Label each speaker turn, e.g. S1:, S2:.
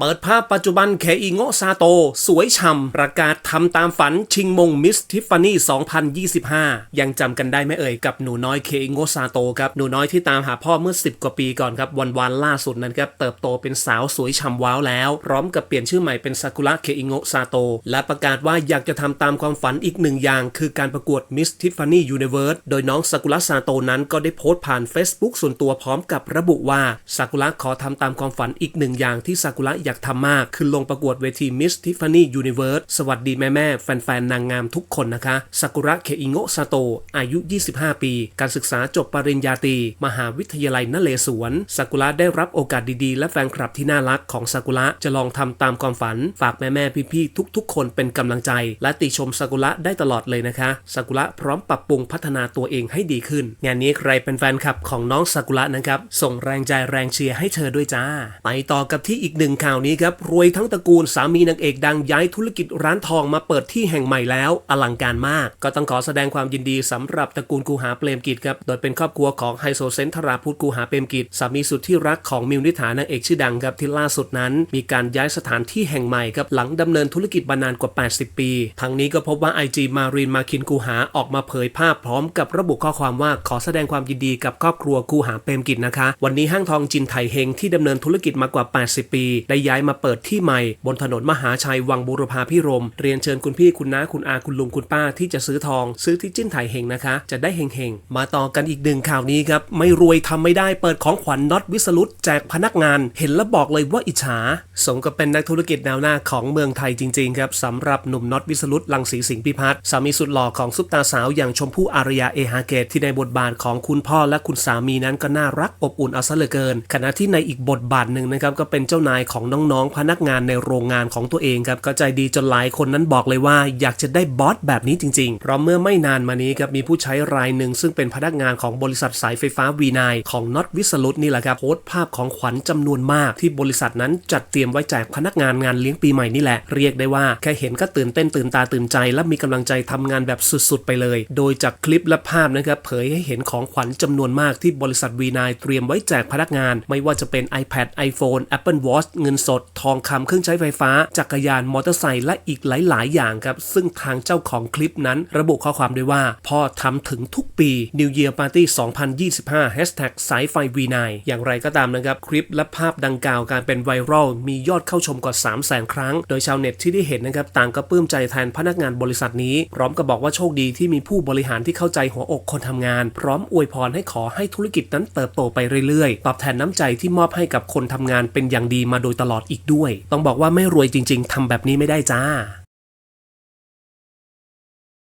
S1: เปิดภาพปัจจุบันเคอิโงะซาโต สวยฉ่ำประกาศทำตามฝันชิงมงมิสทิฟฟานี่ 2025 ยังจำกันได้ไหมเอ่ยกับหนูน้อยเคอิโงะซาโตครับ หนูน้อยที่ตามหาพ่อเมื่อ 10 กว่าปีก่อนครับ วันวันล่าสุดนั้นครับ เติบโตเป็นสาวสวยฉ่ำว้าวแล้ว พร้อมกับเปลี่ยนชื่อใหม่เป็นซากุระเคอิโงะซาโต และประกาศว่าอยากจะทำตามความฝันอีกหนึ่งอย่าง คือการประกวดมิสทิฟฟานี่ยูนิเวิร์สโดยน้องซากุระซาโตนั้นก็ได้โพสต์ผ่าน Facebook ส่วนตัวพร้อมกับระบุว่าซากุระขอทำตามความฝันอีกหนึ่งอย่างที่ซากุระอยากทำมาก คือลงประกวดเวทีมิสทิฟฟานี่ยูนิเวิร์สสวัสดีแม่แม่แฟนๆ นางงามทุกคนนะคะซากุระเคอิโงะซาโตอายุ 25 ปี การศึกษาจบปริญญาตรีมหาวิทยาลัยนเรศวรซากุระได้รับโอกาสดีๆ และแฟนคลับที่น่ารักของซากุระจะลองทำตามความฝัน ฝากแม่ๆ พี่ๆ ทุกๆ คนเป็นกำลังใจ และติชมซากุระได้ตลอดเลยนะคะซากุระพร้อมปรับปรุงพัฒนาตัวเองให้ดีขึ้น งานนี้ใครเป็นแฟนคลับของน้องซากุระนะครับส่งแรงใจแรงเชียร์ให้เธอด้วยจ้า ไปต่อกับที่อีกหนึ่งข่าวนี้ครับ รวยทั้งตระกูลสามีนางเอกดังย้ายธุรกิจร้านทองมาเปิดที่แห่งใหม่แล้ว อลังการมาก ก็ต้องขอแสดงความยินดีสำหรับตระกูลกูหาเปรมกิจครับ โดยเป็นครอบครัวของไฮโซเซนทราพุทธกูหาเปรมกิจสามีสุดที่รักของมิวนิษฐานางเอกชื่อดังครับที่ล่าสุดนั้น มีการย้ายสถานที่แห่งใหม่ครับหลังดำเนินธุรกิจมานานกว่า 80 ปี ทั้งนี้ก็พบว่า IG มารีนมาคินกูหาออกมาเผยภาพพร้อมกับระบุข้อความว่าขอแสดงความยินดีกับครอบครัวกูหาเปรมกิจนะคะ วันนี้ห้างทองจินไถเฮงที่ดำเนินธุรกิจมากว่า 80 ปีได้ย้ายมาเปิดที่ใหม่ บนถนนมหาชัยวังบุรพาพิรม เรียนเชิญคุณพี่คุณน้าคุณอาคุณลุงคุณป้าที่จะซื้อทอง ซื้อที่จิ้นไถเฮงนะคะ จะได้เฮงเฮงๆ มาต่อกันอีกหนึ่งข่าวนี้ครับ ไม่รวยทำไม่ได้เปิดของขวัญน็อตวิสรุตแจกพนักงาน เห็นแล้วบอกเลยว่าอิจฉาสมกับเป็นนักธุรกิจแนวหน้าของเมืองไทยจริงๆครับสำหรับหนุ่มน็อตวิสรุตลังสีสิงห์พิพัฒน์สามีสุดหล่อของซุปตาสาวอย่างชมพู่อารยาเอฮาเกตที่ในบทบาทของคุณพ่อและคุณสามีนั้นก็น่ารักอบอุ่นเอาซะเหลือเกินขณะที่ในอีกบทบาทหนึ่งนะครับก็เป็นเจ้านายของน้องๆ พนักงานในโรงงานของตัวเองครับก็ใจดีจนหลายคนนั้นบอกเลยว่า อยากจะได้บอสแบบนี้จริงๆ เพราะเมื่อไม่นานมานี้ครับมีผู้ใช้รายหนึ่งซึ่งเป็นพนักงานของบริษัทสายไฟฟ้าวีนายของน็อตวิสรุตนี่แหละครับโพสต์ภาพของขวัญจำนวนมาก ที่บริษัทนั้นจัดเตรียมไว้แจกพนักงานงานเลี้ยงปีใหม่นี่แหละเรียกได้ว่าแค่เห็นก็ตื่นเต้นตื่นตาตื่นใจ และมีกำลังใจทำงานแบบสุดๆ ไปเลย โดยจากคลิปและภาพนะครับเผยให้เห็นของขวัญจำนวนมากที่บริษัทวีนายเตรียมไว้แจกพนักงาน ไม่ว่าจะเป็น iPad iPhone Apple Watch เงินสด ทองคำเครื่องใช้ไฟฟ้า จักรยานมอเตอร์ไซค์และอีกหลาย ๆ อย่างครับ ซึ่งทางเจ้าของคลิปนั้น ระบุข้อความด้วยว่า พ่อทำถึงทุกปี New Year Party 2025 Hashtag สายไฟ V9 อย่างไรก็ตามนะครับ คลิปและภาพดังกล่าวการเป็นไวรัลมียอดเข้าชมกว่า 3 0 0 0 0 0 ครั้ง โดยชาวเน็ตที่ได้เห็นนะครับต่างก็ปลื้มใจแทนพนักงานบริษัทนี้ พร้อมกับบอกว่าโชคดีที่มีผู้บริหารที่เข้าใจหัวอกคนทำงาน พร้อมอวยพรให้ขอให้ธุรกิจนั้นเติบโตไปเรื่อยๆ ตอบแทนน้ำใจที่มอบให้กับคนทำงานเป็นอย่างดีมาโดยตลอดลอดอีกด้วย ต้องบอกว่าไม่รวยจริง ๆทำแบบนี้ไม่ได้จ้า